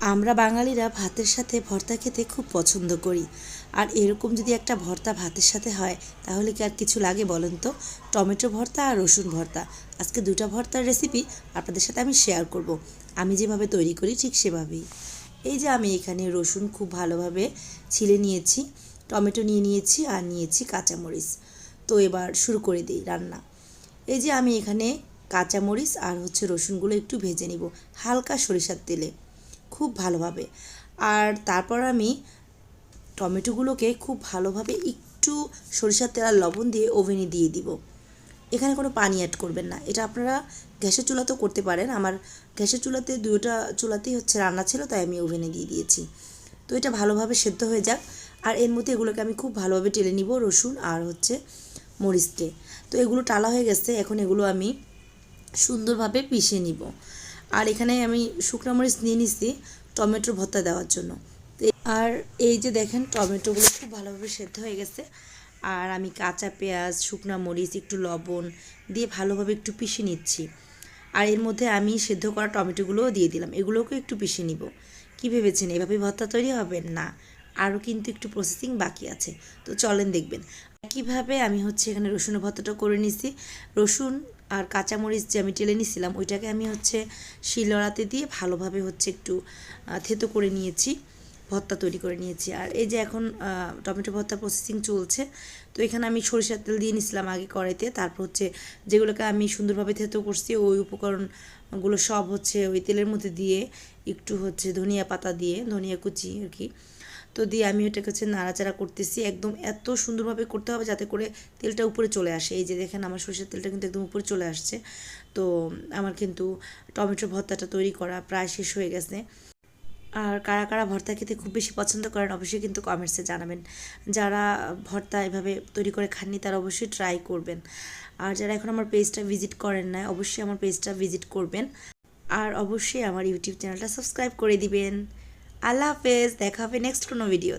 আমরা বাঙালিরা ভাতের সাথে ভর্তা খেতে খুব পছন্দ করি। আর এরকম যদি একটা ভর্তা ভাতের সাথে হয়, তাহলে কি আর কিছু লাগে বলেন তো? টমেটো ভর্তা আর রসুন ভর্তা। আজকে দুটা ভর্তার রেসিপি আপনাদের সাথে আমি শেয়ার করব। আমি যেভাবে তৈরি করি ঠিক সেভাবেই। এই যে আমি এখানে রসুন খুব ভালোভাবে ছিলে নিয়েছি, টমেটো নিয়ে নিয়েছি আর নিয়েছি কাঁচামরিচ। তো এবার শুরু করে দিই রান্না। এই যে আমি এখানে কাঁচামরিচ আর হচ্ছে রসুনগুলো একটু ভেজে নিব, হালকা সরিষার তেলে। খুব ভালোভাবে। আর তারপর আমি টমেটোগুলোকে খুব ভালোভাবে একটু সরিষার তেল আর লবণ দিয়ে ওভেনে দিয়ে দিব। এখানে কোনো পানি অ্যাড করবেন না। এটা আপনারা গ্যাসের চুলাতেও করতে পারেন। আমার গ্যাসের চুলাতে দুটো চুলাতেই হচ্ছে রান্না ছিল, তাই আমি ওভেনে দিয়ে দিয়েছি। তো এটা ভালোভাবে সেদ্ধ হয়ে যাক। আর এর মধ্যে এগুলোকে আমি খুব ভালোভাবে টেলে নিব, রসুন আর হচ্ছে মরিচকে। তো এগুলো টালা হয়ে গেছে। এখন এগুলো আমি সুন্দরভাবে পিষে নিব। আর এখানে আমি শুকনো মরিচ নিয়ে নিচ্ছি টমেটোর ভর্তা দেওয়ার জন্য। আর এই যে দেখেন, টমেটোগুলো খুব ভালোভাবে সেদ্ধ হয়ে গেছে। আর আমি কাঁচা পেঁয়াজ, শুকনো মরিচ, একটু লবণ দিয়ে ভালোভাবে একটু পিষে নিচ্ছি। আর এর মধ্যে আমি সেদ্ধ করা টমেটোগুলোও দিয়ে দিলাম। এগুলোকে একটু পিষে নিব। কী ভেবেছেন, এভাবে ভর্তা তৈরি হবে? না, আরও কিন্তু একটু প্রসেসিং বাকি আছে। তো চলেন দেখবেন। কীভাবে আমি হচ্ছে এখানে রসুনের ভর্তাটা করে নিছি? রসুন আর কাঁচামরিচ যে আমি টেলে নিছিলাম, ওইটাকে আমি হচ্ছে শিলনোড়াতে দিয়ে ভালোভাবে হচ্ছে একটু থেতো করে নিয়েছি, ভর্তা তৈরি করে নিয়েছি। আর এই যে এখন টমেটো ভর্তা প্রসেসিং চলছে, তো এখানে আমি সরিষার তেল দিয়ে নিছিলাম আগে কড়াইতে, তারপর হচ্ছে যেগুলোকে আমি সুন্দরভাবে থেতো করছি, ওই উপকরণগুলো সব হচ্ছে ওই তেলের মধ্যে দিয়ে একটু হচ্ছে ধনিয়া পাতা দিয়ে, ধনিয়া কুচি আর কি তো দিয়ে আমি ওটাকে হচ্ছে নাড়াচাড়া করতেছি। একদম এত সুন্দরভাবে করতে হবে যাতে করে তেলটা উপরে চলে আসে। এই যে দেখেন আমার সরষের তেলটা কিন্তু একদম উপরে চলে আসছে। তো আমার কিন্তু টমেটো ভর্তাটা তৈরি করা প্রায় শেষ হয়ে গেছে। আর কারা কারা ভর্তা খেতে খুব বেশি পছন্দ করেন অবশ্যই কিন্তু কমেন্টসে জানাবেন। যারা ভর্তা এভাবে তৈরি করে খাননি তারা অবশ্যই ট্রাই করবেন। আর যারা এখন আমার পেজটা ভিজিট করেন না অবশ্যই আমার পেজটা ভিজিট করবেন। আর অবশ্যই আমার ইউটিউব চ্যানেলটা সাবস্ক্রাইব করে দিবেন। আল্লাহ হাফেজ দেখা হবে নেক্সট কোনো ভিডিও